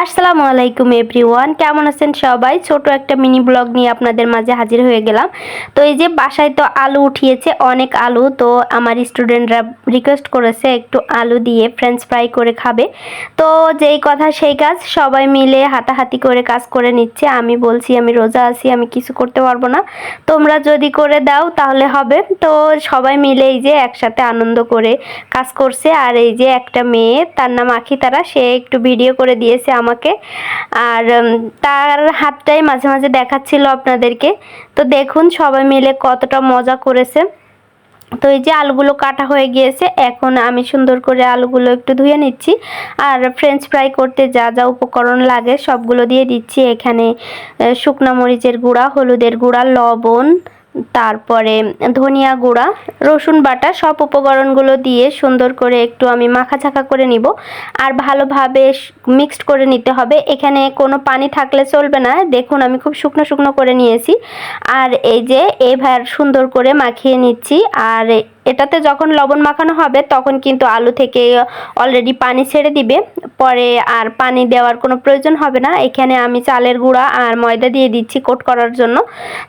আসসালামু আলাইকুম এভরিওয়ান, কেমন আছেন সবাই? ছোট একটা মিনি ব্লগ নিয়ে আপনাদের মাঝে হাজির হয়ে গেলাম। তো এই যে বাসায় তো আলু উঠিয়েছে, অনেক আলু, তো আমার স্টুডেন্টরা রিকোয়েস্ট করেছে একটু আলু দিয়ে ফ্রেঞ্চ ফ্রাই করে খাবে। তো যেই কথা সেই কাজ, সবাই মিলে হাতাহাতি করে কাজ করে নিচ্ছে। আমি বলছি, আমি রোজা আছি, আমি কিছু করতে পারব না। তোমরা যদি করে দাও তাহলে হবে। তো সবাই মিলে এই যে একসাথে আনন্দ করে কাজ করছে। আর এই যে একটা মেয়ে, তার নাম আখি তারা সে একটু ভিডিও করে দিয়েছে আমাকে। আর তার হাতটাই মাঝে মাঝে দেখাচ্ছিল আপনাদেরকে। তো দেখুন সবাই মিলে কতটা মজা করেছে। তো এই যে আলুগুলো কাটা হয়ে গিয়েছে, এখন আমি সুন্দর করে আলুগুলো একটু ধুয়ে নিচ্ছি। আর ফ্রেঞ্চ ফ্রাই করতে যা যা উপকরণ লাগে সবগুলো দিয়ে দিচ্ছি। এখানে শুকনা মরিচের গুঁড়া, হলুদের গুঁড়া, লবণ তারপরে ধনিয়া গুঁড়া, রসুন বাটা, সব উপকরণগুলো দিয়ে সুন্দর করে একটু আমি মাখা ঝাঁকা করে নিব। আর ভালোভাবে মিক্সড করে নিতে হবে। এখানে কোনো পানি থাকলে চলবে না। দেখুন, আমি খুব শুকনো শুকনো করে নিয়েছি। আর এই যে এভার সুন্দর করে মাখিয়ে নিচ্ছি। আর এটাতে যখন লবণ মাখানো হবে, তখন কিন্তু আলু থেকে অলরেডি পানি ছেড়ে দিবে। পরে আর পানি দেওয়ার কোনো প্রয়োজন হবে না। এখানে আমি চালের গুঁড়া আর ময়দা দিয়ে দিচ্ছি কোট করার জন্য।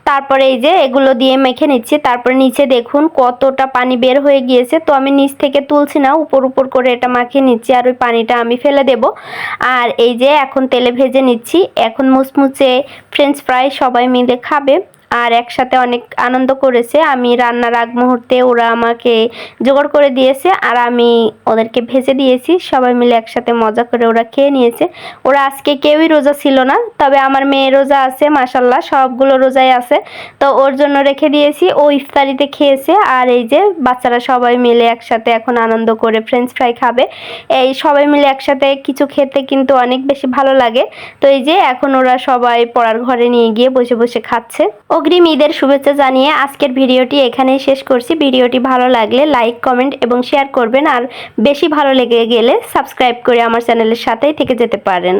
তারপরে এই যে এগুলো দিয়ে মেখে নিচ্ছি। তারপরে নিচে দেখুন কতটা পানি বের হয়ে গিয়েছে। তো আমি নিচ থেকে তুলছি না, উপর উপর করে এটা মাখিয়ে নিচ্ছি আর ওই পানিটা আমি ফেলে দেব। আর এই যে এখন তেলে ভেজে নিচ্ছি। এখন মুচমুচে ফ্রেঞ্চ ফ্রাই সবাই মিলে খাবে। আর একসাথে অনেক আনন্দ করেছে। আমি রান্নার আগ মুহূর্তে ওরা আমাকে জোগাড় করে দিয়েছে আর আমি ওদেরকে ভেজে দিয়েছি। সবাই মিলে একসাথে মজা করে ওরা খেয়ে নিয়েছে। ওরা আজকে কেউই রোজা ছিল না, তবে আমার মেয়ে রোজা আছে মাসাল্লাহ সবগুলো রোজাই আছে। তো ওর জন্য রেখে দিয়েছি, ও ইফতারিতে খেয়েছে আর এই যে বাচ্চারা সবাই মিলে একসাথে এখন আনন্দ করে ফ্রেঞ্চ ফ্রাই খাবে। এই সবাই মিলে একসাথে কিছু খেতে কিন্তু অনেক বেশি ভালো লাগে। তো এই যে এখন ওরা সবাই পড়ার ঘরে নিয়ে গিয়ে বসে বসে খাচ্ছে। অগ্রিম ঈদের শুভেচ্ছা জানিয়ে আজকের ভিডিওটি এখানেই শেষ করছি। ভিডিওটি ভালো লাগলে লাইক, কমেন্ট এবং শেয়ার করবেন আর বেশি ভালো লেগে গেলে সাবস্ক্রাইব করে আমার চ্যানেলের সাথেই থেকে যেতে পারেন।